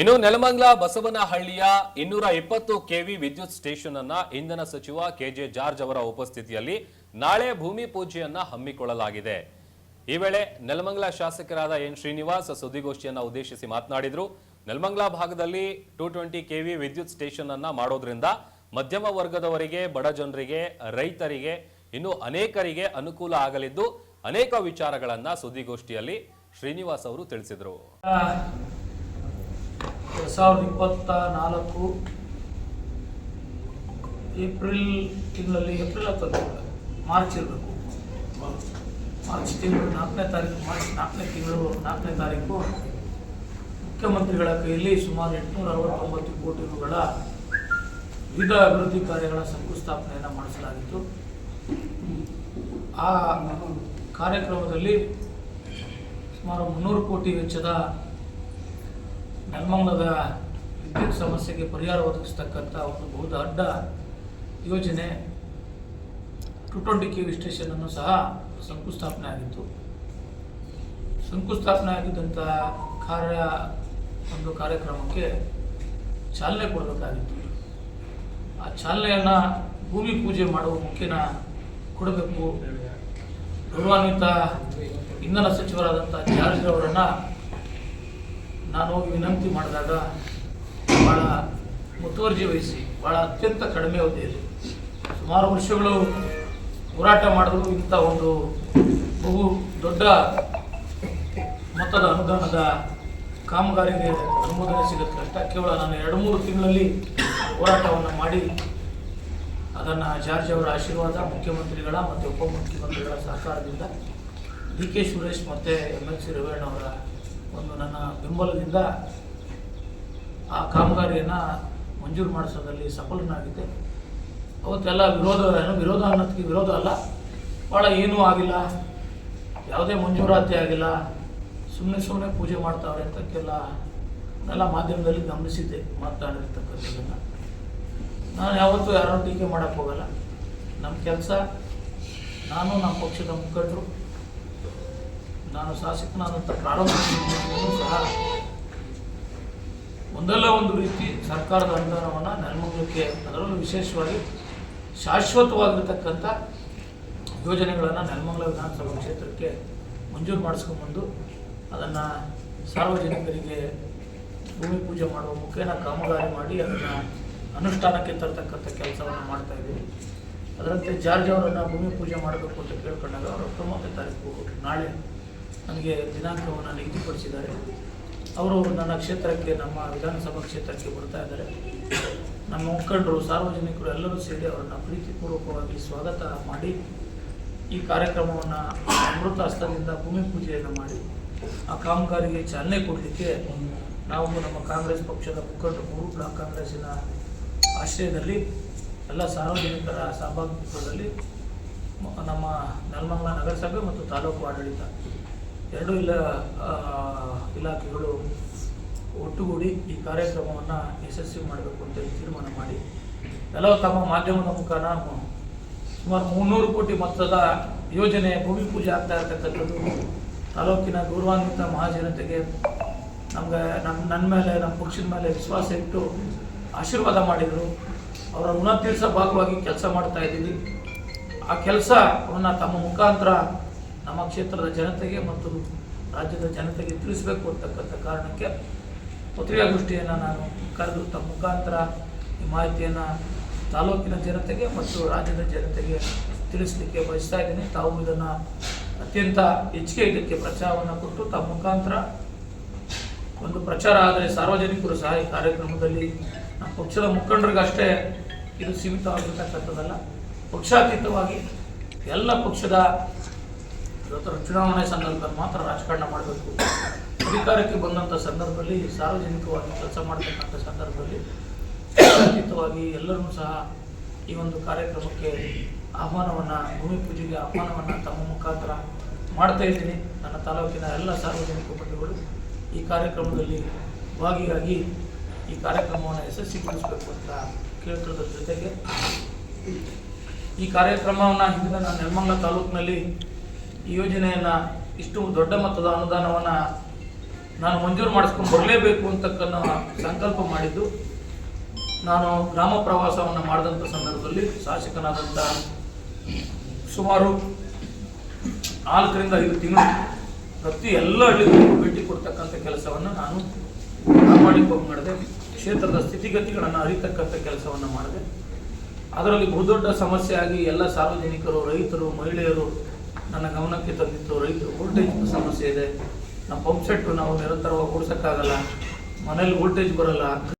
ಇನ್ನು ನೆಲಮಂಗ್ಲ ಬಸವನಹಳ್ಳಿಯ ಇನ್ನೂರ ಇಪ್ಪತ್ತು ಕೆವಿ ವಿದ್ಯುತ್ ಸ್ಟೇಷನ್ ಅನ್ನ ಇಂಧನ ಸಚಿವ ಕೆಜೆ ಜಾರ್ಜ್ ಅವರ ಉಪಸ್ಥಿತಿಯಲ್ಲಿ ನಾಳೆ ಭೂಮಿ ಪೂಜೆಯನ್ನ ಹಮ್ಮಿಕೊಳ್ಳಲಾಗಿದೆ. ಈ ವೇಳೆ ನೆಲಮಂಗಲ ಶಾಸಕರಾದ ಎನ್ ಶ್ರೀನಿವಾಸ್ ಸುದ್ದಿಗೋಷ್ಠಿಯನ್ನ ಉದ್ದೇಶಿಸಿ ಮಾತನಾಡಿದ್ರು. ನೆಲಮಂಗಲ ಭಾಗದಲ್ಲಿ ಟೂ ಟ್ವೆಂಟಿ ಕೆವಿ ವಿದ್ಯುತ್ ಸ್ಟೇಷನ್ ಅನ್ನ ಮಾಡೋದ್ರಿಂದ ಮಧ್ಯಮ ವರ್ಗದವರಿಗೆ, ಬಡ ಜನರಿಗೆ, ರೈತರಿಗೆ, ಇನ್ನು ಅನೇಕರಿಗೆ ಅನುಕೂಲ ಆಗಲಿದ್ದು ಅನೇಕ ವಿಚಾರಗಳನ್ನ ಸುದ್ದಿಗೋಷ್ಠಿಯಲ್ಲಿ ಶ್ರೀನಿವಾಸ್ ಅವರು ತಿಳಿಸಿದರು. ಎರಡು ಸಾವಿರದ ಇಪ್ಪತ್ತ ನಾಲ್ಕು ಏಪ್ರಿಲ್ ತಿಂಗಳಲ್ಲಿ, ಏಪ್ರಿಲ್ ಹತ್ತೊಂದು ಮಾರ್ಚ್ ಇರಬೇಕು. ಮಾರ್ಚ್ ತಿಂಗಳು, ನಾಲ್ಕನೇ ತಾರೀಕು, ಮಾರ್ಚ್ ನಾಲ್ಕನೇ ತಿಂಗಳು, ನಾಲ್ಕನೇ ತಾರೀಕು ಮುಖ್ಯಮಂತ್ರಿಗಳ ಕೈಯಲ್ಲಿ ಸುಮಾರು ಎಂಟುನೂರ ಅರವತ್ತೊಂಬತ್ತು ಕೋಟಿ ರೂಗಳ ವಿವಿಧ ಅಭಿವೃದ್ಧಿ ಕಾರ್ಯಗಳ ಶಂಕುಸ್ಥಾಪನೆಯನ್ನು ಮಾಡಿಸಲಾಗಿತ್ತು. ಆ ಕಾರ್ಯಕ್ರಮದಲ್ಲಿ ಸುಮಾರು ಮುನ್ನೂರು ಕೋಟಿ ವೆಚ್ಚದ ನೆಲಮಂಗಲದ ವಿದ್ಯುತ್ ಸಮಸ್ಯೆಗೆ ಪರಿಹಾರ ಒದಗಿಸ್ತಕ್ಕಂಥ ಒಂದು ಬಹುದೊಡ್ಡ ಯೋಜನೆ ಟು ಟ್ವೆಂಟಿ ಕೆ ವಿ ಸ್ಟೇಷನನ್ನು ಸಹ ಶಂಕುಸ್ಥಾಪನೆ ಆಗಿತ್ತು. ಶಂಕುಸ್ಥಾಪನೆ ಆಗಿದ್ದಂಥ ಕಾರ್ಯ ಒಂದು ಕಾರ್ಯಕ್ರಮಕ್ಕೆ ಚಾಲನೆ ಕೊಡಬೇಕಾಗಿತ್ತು. ಆ ಚಾಲನೆಯನ್ನು ಭೂಮಿ ಪೂಜೆ ಮಾಡುವ ಮುಖ್ಯನ ಕೊಡಬೇಕು. ಗೌರವಾನ್ವಿತ ಇಂಧನ ಸಚಿವರಾದಂಥ ಜಾರ್ಜ್ ಅವರನ್ನು ನಾನು ಹೋಗಿ ವಿನಂತಿ ಮಾಡಿದಾಗ ಭಾಳ ಮುತುವರ್ಜಿ ವಹಿಸಿ ಭಾಳ ಅತ್ಯಂತ ಕಡಿಮೆ ಅವಧಿಯಲ್ಲಿ, ಸುಮಾರು ವರ್ಷಗಳು ಹೋರಾಟ ಮಾಡಿದ್ರು ಇಂಥ ಒಂದು ಬಹು ದೊಡ್ಡ ಮೊತ್ತದ ಅನುದಾನದ ಕಾಮಗಾರಿಗೆ ಅನುಮೋದನೆ ಸಿಗುತ್ತೆ ಅಂತ ಕೇವಲ ನಾನು ಎರಡು ಮೂರು ತಿಂಗಳಲ್ಲಿ ಹೋರಾಟವನ್ನು ಮಾಡಿ ಅದನ್ನು ಜಾರ್ಜ್ ಅವರ ಆಶೀರ್ವಾದ, ಮುಖ್ಯಮಂತ್ರಿಗಳ ಮತ್ತು ಉಪಮುಖ್ಯಮಂತ್ರಿಗಳ ಸಹಕಾರದಿಂದ ಡಿ ಕೆ ಸುರೇಶ್ ಮತ್ತು ಎಂ ಎಲ್ ಸಿ ರೇವಣ್ಣ ಅವರ ಒಂದು ನನ್ನ ಬೆಂಬಲದಿಂದ ಆ ಕಾಮಗಾರಿಯನ್ನು ಮಂಜೂರು ಮಾಡಿಸೋದ್ರಲ್ಲಿ ಸಫಲನಾಗಿದ್ದೆ. ಅವತ್ತೆಲ್ಲ ವಿರೋಧ ವಿರೋಧ ಅನ್ನೋದಕ್ಕೆ ವಿರೋಧ ಅಲ್ಲ. ಭಾಳ ಏನೂ ಆಗಿಲ್ಲ. ಯಾವುದೇ ಮಂಜೂರಾತಿ ಆಗಿಲ್ಲ. ಸುಮ್ಮನೆ ಸುಮ್ಮನೆ ಪೂಜೆ ಮಾಡ್ತಾವ್ರೆ ಅಂತಕ್ಕೆಲ್ಲ ಎಲ್ಲ ಮಾಧ್ಯಮದಲ್ಲಿ ಗಮನಿಸಿದ್ದೆ ಮಾತಾಡಿರ್ತಕ್ಕಂಥದ್ದನ್ನು ನಾನು ಯಾವತ್ತೂ ಯಾರನ್ನೂ ಟೀಕೆ ಮಾಡೋಕ್ಕೋಗಲ್ಲ ನಮ್ಮ ಕೆಲಸ, ನಾನು ನಮ್ಮ ಪಕ್ಷದ ಮುಖಂಡರು. ನಾನು ಶಾಸಕನಾದಂಥ ಪ್ರಾರಂಭ ಸಹ ಒಂದಲ್ಲ ಒಂದು ರೀತಿ ಸರ್ಕಾರದ ಅನುದಾನವನ್ನು ನೆಲಮಂಗಲಕ್ಕೆ ಅದರಲ್ಲೂ ವಿಶೇಷವಾಗಿ ಶಾಶ್ವತವಾಗಿರ್ತಕ್ಕಂಥ ಯೋಜನೆಗಳನ್ನು ನೆಲಮಂಗಲ ವಿಧಾನಸಭಾ ಕ್ಷೇತ್ರಕ್ಕೆ ಮಂಜೂರು ಮಾಡಿಸ್ಕೊಂಬಂದು ಅದನ್ನು ಸಾರ್ವಜನಿಕರಿಗೆ ಭೂಮಿ ಪೂಜೆ ಮಾಡುವ ಮುಖೇನ ಕಾಮಗಾರಿ ಮಾಡಿ ಅದನ್ನು ಅನುಷ್ಠಾನಕ್ಕೆ ತರತಕ್ಕಂಥ ಕೆಲಸವನ್ನು ಮಾಡ್ತಾ ಇದ್ದೀವಿ. ಅದರಂತೆ ಜಾರ್ಜ್ ಅವರನ್ನು ಭೂಮಿ ಪೂಜೆ ಮಾಡಬೇಕು ಅಂತ ಕೇಳ್ಕೊಂಡಾಗ ಅವರು ಹತ್ತೊಂಬತ್ತನೇ ತಾರೀಕು ನಾಳೆ. ನನಗೆ ದಿನಾಂಕವನ್ನು ನಿಗದಿಪಡಿಸಿದ್ದಾರೆ. ಅವರು ನನ್ನ ಕ್ಷೇತ್ರಕ್ಕೆ, ನಮ್ಮ ವಿಧಾನಸಭಾ ಕ್ಷೇತ್ರಕ್ಕೆ ಬರ್ತಾ ಇದ್ದಾರೆ. ನಮ್ಮ ಮುಖಂಡರು, ಸಾರ್ವಜನಿಕರು ಎಲ್ಲರೂ ಸೇರಿ ಅವರನ್ನು ಪ್ರೀತಿಪೂರ್ವಕವಾಗಿ ಸ್ವಾಗತ ಮಾಡಿ, ಈ ಕಾರ್ಯಕ್ರಮವನ್ನು ಅಮೃತ ಹಸ್ತದಿಂದ ಭೂಮಿ ಪೂಜೆಯನ್ನು ಮಾಡಿ, ಆ ಕಾಮಗಾರಿಗೆ ಚಾಲನೆ ಕೊಡಲಿಕ್ಕೆ ನಾವು ನಮ್ಮ ಕಾಂಗ್ರೆಸ್ ಪಕ್ಷದ ಮುಖಂಡರು, ಮೂರು ಬ್ಲಾಕ್ ಕಾಂಗ್ರೆಸ್ಸಿನ ಆಶ್ರಯದಲ್ಲಿ, ಎಲ್ಲ ಸಾರ್ವಜನಿಕರ ಸಹಭಾಗಿತ್ವದಲ್ಲಿ ನಮ್ಮ ನೆಲಮಂಗಲ ನಗರಸಭೆ ಮತ್ತು ತಾಲೂಕು ಆಡಳಿತ ಎರಡೂ ಇಲ್ಲ ಇಲಾಖೆಗಳು ಒಟ್ಟುಗೂಡಿ ಈ ಕಾರ್ಯಕ್ರಮವನ್ನು ಯಶಸ್ವಿ ಮಾಡಬೇಕು ಅಂತ ತೀರ್ಮಾನ ಮಾಡಿ. ಎಲ್ಲ ತಮ್ಮ ಮಾಧ್ಯಮದ ಮ- ಸುಮಾರು ಮುನ್ನೂರು ಕೋಟಿ ಮೊತ್ತದ ಯೋಜನೆ ಭೂಮಿ ಪೂಜೆ ಆಗ್ತಾ ಇರ್ತಕ್ಕಂಥದ್ದು ತಾಲೂಕಿನ ಗೌರವಾನ್ವಿತ ಮಹಾಜನತೆಗೆ ನಮ್ಗೆ ನಮ್ಮ ನನ್ನ ಮೇಲೆ ನಮ್ಮ ಪಕ್ಷದ ಮೇಲೆ ವಿಶ್ವಾಸ ಇಟ್ಟು ಆಶೀರ್ವಾದ ಮಾಡಿದರು. ಅವರ ಋಣ ತೀರ್ಸೋ ಭಾಗವಾಗಿ ಕೆಲಸ ಮಾಡ್ತಾ ಇದ್ದೀವಿ. ಆ ಕೆಲಸವನ್ನು ತಮ್ಮ ಮುಖಾಂತರ ನಮ್ಮ ಕ್ಷೇತ್ರದ ಜನತೆಗೆ ಮತ್ತು ರಾಜ್ಯದ ಜನತೆಗೆ ತಿಳಿಸಬೇಕು ಅಂತಕ್ಕಂಥ ಕಾರಣಕ್ಕೆ ಪತ್ರಿಕಾಗೋಷ್ಠಿಯನ್ನು ನಾನು ಕರೆದು ತಮ್ಮ ಮುಖಾಂತರ ಈ ಮಾಹಿತಿಯನ್ನು ತಾಲೂಕಿನ ಜನತೆಗೆ ಮತ್ತು ರಾಜ್ಯದ ಜನತೆಗೆ ತಿಳಿಸಲಿಕ್ಕೆ ಬಯಸ್ತಾ ಇದ್ದೀನಿ. ತಾವು ಇದನ್ನು ಅತ್ಯಂತ ಹೆಚ್ಚಿಗೆ ಇದಕ್ಕೆ ಪ್ರಚಾರವನ್ನು ಕೊಟ್ಟು ತಮ್ಮ ಮುಖಾಂತರ ಒಂದು ಪ್ರಚಾರ ಆದರೆ ಸಾರ್ವಜನಿಕರು ಸಹ ಈ ಕಾರ್ಯಕ್ರಮದಲ್ಲಿ ನಮ್ಮ ಪಕ್ಷದ ಮುಖಂಡರಿಗಷ್ಟೇ ಇದು ಸೀಮಿತವಾಗಿರ್ತಕ್ಕಂಥದ್ದಲ್ಲ. ಪಕ್ಷಾತೀತವಾಗಿ ಎಲ್ಲ ಪಕ್ಷದ ಇವತ್ತು ಚುನಾವಣೆ ಸಂದರ್ಭದಲ್ಲಿ ಮಾತ್ರ ರಾಜಕಾರಣ ಮಾಡಬೇಕು. ಅಧಿಕಾರಕ್ಕೆ ಬಂದಂಥ ಸಂದರ್ಭದಲ್ಲಿ ಸಾರ್ವಜನಿಕವಾಗಿ ಕೆಲಸ ಮಾಡ್ತಕ್ಕಂಥ ಸಂದರ್ಭದಲ್ಲಿ ಪಕ್ಷಾತೀತವಾಗಿ ಎಲ್ಲರೂ ಸಹ ಈ ಒಂದು ಕಾರ್ಯಕ್ರಮಕ್ಕೆ ಆಹ್ವಾನವನ್ನು, ಭೂಮಿ ಪೂಜೆಗೆ ಆಹ್ವಾನವನ್ನು ತಮ್ಮ ಮುಖಾಂತರ ಮಾಡ್ತಾ ಇದ್ದೀನಿ. ನನ್ನ ತಾಲೂಕಿನ ಎಲ್ಲ ಸಾರ್ವಜನಿಕ ಬಂಧುಗಳು ಈ ಕಾರ್ಯಕ್ರಮದಲ್ಲಿ ಭಾಗಿಯಾಗಿ ಈ ಕಾರ್ಯಕ್ರಮವನ್ನು ಯಶಸ್ವಿಗೊಳಿಸಬೇಕು ಅಂತ ಕೇಳ್ತಿರೋದ್ರ ಜೊತೆಗೆ ಈ ಕಾರ್ಯಕ್ರಮವನ್ನು ಹಿಂದಿನ ನಾನು ನೆಲಮಂಗಲ ತಾಲೂಕಿನಲ್ಲಿ ಈ ಯೋಜನೆಯನ್ನು ಇಷ್ಟು ದೊಡ್ಡ ಮೊತ್ತದ ಅನುದಾನವನ್ನು ನಾನು ಮಂಜೂರು ಮಾಡಿಸ್ಕೊಂಡು ಬರಲೇಬೇಕು ಅಂತಕ್ಕನ್ನ ಸಂಕಲ್ಪ ಮಾಡಿದ್ದು. ನಾನು ಗ್ರಾಮ ಪ್ರವಾಸವನ್ನು ಮಾಡಿದಂಥ ಸಂದರ್ಭದಲ್ಲಿ ಶಾಸಕನಾದಂಥ ಸುಮಾರು ನಾಲ್ಕರಿಂದ ಐದು ತಿಂಗಳು ಪ್ರತಿ ಎಲ್ಲ ಹಳ್ಳಿಗಳಿಗೂ ಭೇಟಿ ಕೊಡ್ತಕ್ಕಂಥ ಕೆಲಸವನ್ನು ನಾನು ಪ್ರಾಮಾಣಿಕವಾಗಿ ಮಾಡಿದೆ. ಕ್ಷೇತ್ರದ ಸ್ಥಿತಿಗತಿಗಳನ್ನು ಅರಿತಕ್ಕಂಥ ಕೆಲಸವನ್ನು ಮಾಡಿದೆ. ಅದರಲ್ಲಿ ಬಹುದೊಡ್ಡ ಸಮಸ್ಯೆ ಆಗಿ ಎಲ್ಲ ಸಾರ್ವಜನಿಕರು, ರೈತರು, ಮಹಿಳೆಯರು ನನ್ನ ಗಮನಕ್ಕೆ ತಂದಿತ್ತು. ರೈತರು ವೋಲ್ಟೇಜ್ ಸಮಸ್ಯೆ ಇದೆ. ನಮ್ಮ ಪಂಪ್ ಸೆಟ್ಟು ನಾವು ನಿರಂತರವಾಗಿ ಓಡಿಸೋಕ್ಕಾಗಲ್ಲ. ಮನೇಲಿ ವೋಲ್ಟೇಜ್ ಬರಲ್ಲ.